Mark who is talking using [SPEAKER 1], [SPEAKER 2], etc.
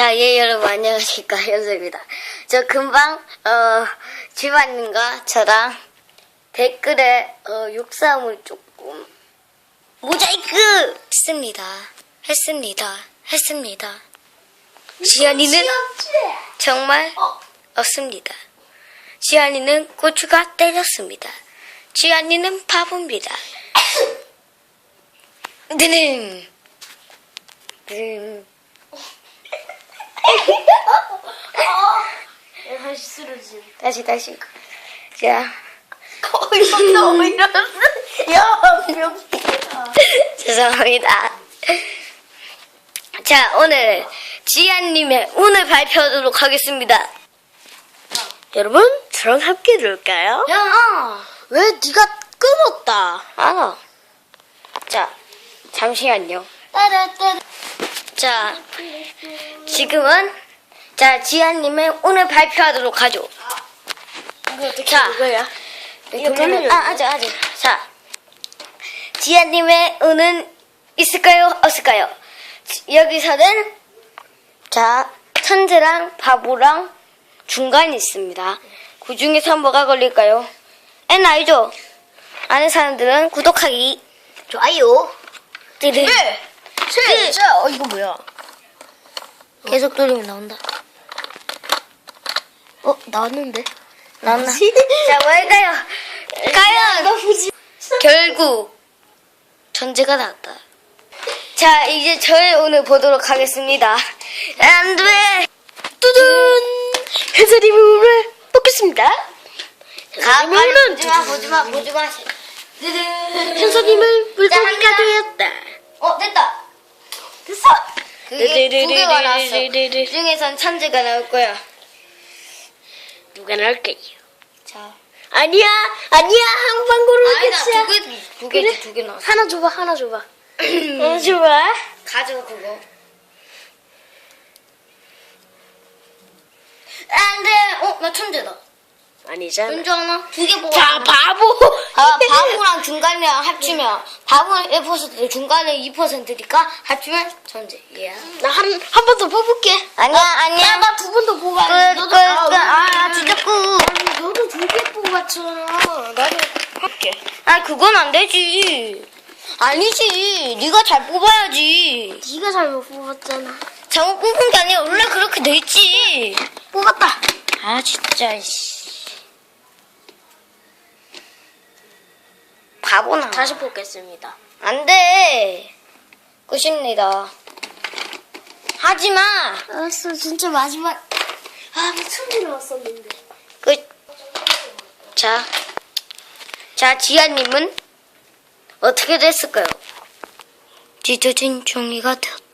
[SPEAKER 1] 자, 예, 여러분, 안녕하십니까. 현수입니다. 저 금방, 어, 집안님과 저랑 댓글에, 어, 욕사함을 조금, 모자이크! 했습니다. 했습니다. 했습니다. 지안이는 정말 없습니다. 지안이는 고추가 때렸습니다. 지안이는 바보입니다. 드는.
[SPEAKER 2] 다시 쓰러지.
[SPEAKER 1] 다시 다시 자
[SPEAKER 2] 어, 이거 왜 이러는? 야, 명피야.
[SPEAKER 1] 죄송합니다 자 오늘 지안님의 오늘 발표하도록 하겠습니다
[SPEAKER 2] 여러분, 저랑 함께 들을까요? 야왜 네가 끊었다?
[SPEAKER 1] 알아 자 잠시만요
[SPEAKER 2] 따라따라.
[SPEAKER 1] 자 지금은 자 지안님의 오늘 발표하도록 하죠.
[SPEAKER 2] 이거 어떻게
[SPEAKER 1] 자.
[SPEAKER 2] 이거야? 이거
[SPEAKER 1] 돌리면 아 아직 아직. 자 지아님의 은은 있을까요? 없을까요? 지- 여기서는 자 천재랑 바보랑 중간이 있습니다. 그 중에서 뭐가 걸릴까요? N 알죠? 아는 사람들은 구독하기 좋아요. 띠리
[SPEAKER 2] 네. 진짜. 어 이거 뭐야?
[SPEAKER 1] 계속 돌리면 나온다
[SPEAKER 2] 어 나왔는데?
[SPEAKER 1] 나온다 자 뭘까요 과연
[SPEAKER 2] 너 보지.
[SPEAKER 1] 결국 전제가 나왔다. 자, 이제 저의 오늘 보도록 하겠습니다. 안 돼!
[SPEAKER 2] 뚜둔. 회사님이 오늘 뽑겠습니다.
[SPEAKER 1] 가, 빨리 보지마, 보지마, 보지마.
[SPEAKER 2] 현서님은 물고기가. 되었다.
[SPEAKER 1] 어, 됐다.
[SPEAKER 2] 됐어.
[SPEAKER 1] 그게 두 개가 나왔어. 그 중에선 천재가 나올 거야.
[SPEAKER 2] 누가 나올까요?
[SPEAKER 1] 자.
[SPEAKER 2] 아니야, 아니야, 한번 고르는
[SPEAKER 1] 아니다,
[SPEAKER 2] 끝이야.
[SPEAKER 1] 두 개, 두 개,
[SPEAKER 2] 그래?
[SPEAKER 1] 두개 나왔어.
[SPEAKER 2] 하나 줘봐, 하나 줘봐. 하나 줘봐.
[SPEAKER 1] 가져, 그거. 안 돼! 어, 나 천재다.
[SPEAKER 2] 아니잖아.
[SPEAKER 1] 뭔지 아나? 두 개 뽑아.
[SPEAKER 2] 자, 바보.
[SPEAKER 1] 아, 바보랑 중간이랑 합치면 바보는 1% 중간은 2%니까 합치면 전제. 예.
[SPEAKER 2] 나한 한 번 더 뽑을게.
[SPEAKER 1] 아니야, 아니야.
[SPEAKER 2] 나두 번 더
[SPEAKER 1] 끝,
[SPEAKER 2] 뽑아.
[SPEAKER 1] 끝, 끝. 아, 진짜 끝.
[SPEAKER 2] 아니, 너도 두 개 뽑았잖아. 나도 할게.
[SPEAKER 1] 아, 그건 안 되지. 아니지. 네가 잘 뽑아야지.
[SPEAKER 2] 네가 잘 못 뽑았잖아.
[SPEAKER 1] 잘못 뽑은 게 아니라 원래 그렇게 돼 있지.
[SPEAKER 2] 뽑았다.
[SPEAKER 1] 아, 진짜, 씨. 바보나.
[SPEAKER 2] 다시 뽑겠습니다.
[SPEAKER 1] 안 돼. 끝입니다. 하지 마.
[SPEAKER 2] 알았어, 진짜 마지막. 아, 미천 개 나왔었는데.
[SPEAKER 1] 끝. 자, 자, 지아님은 어떻게 됐을까요? 찢어진 종이가 되었다.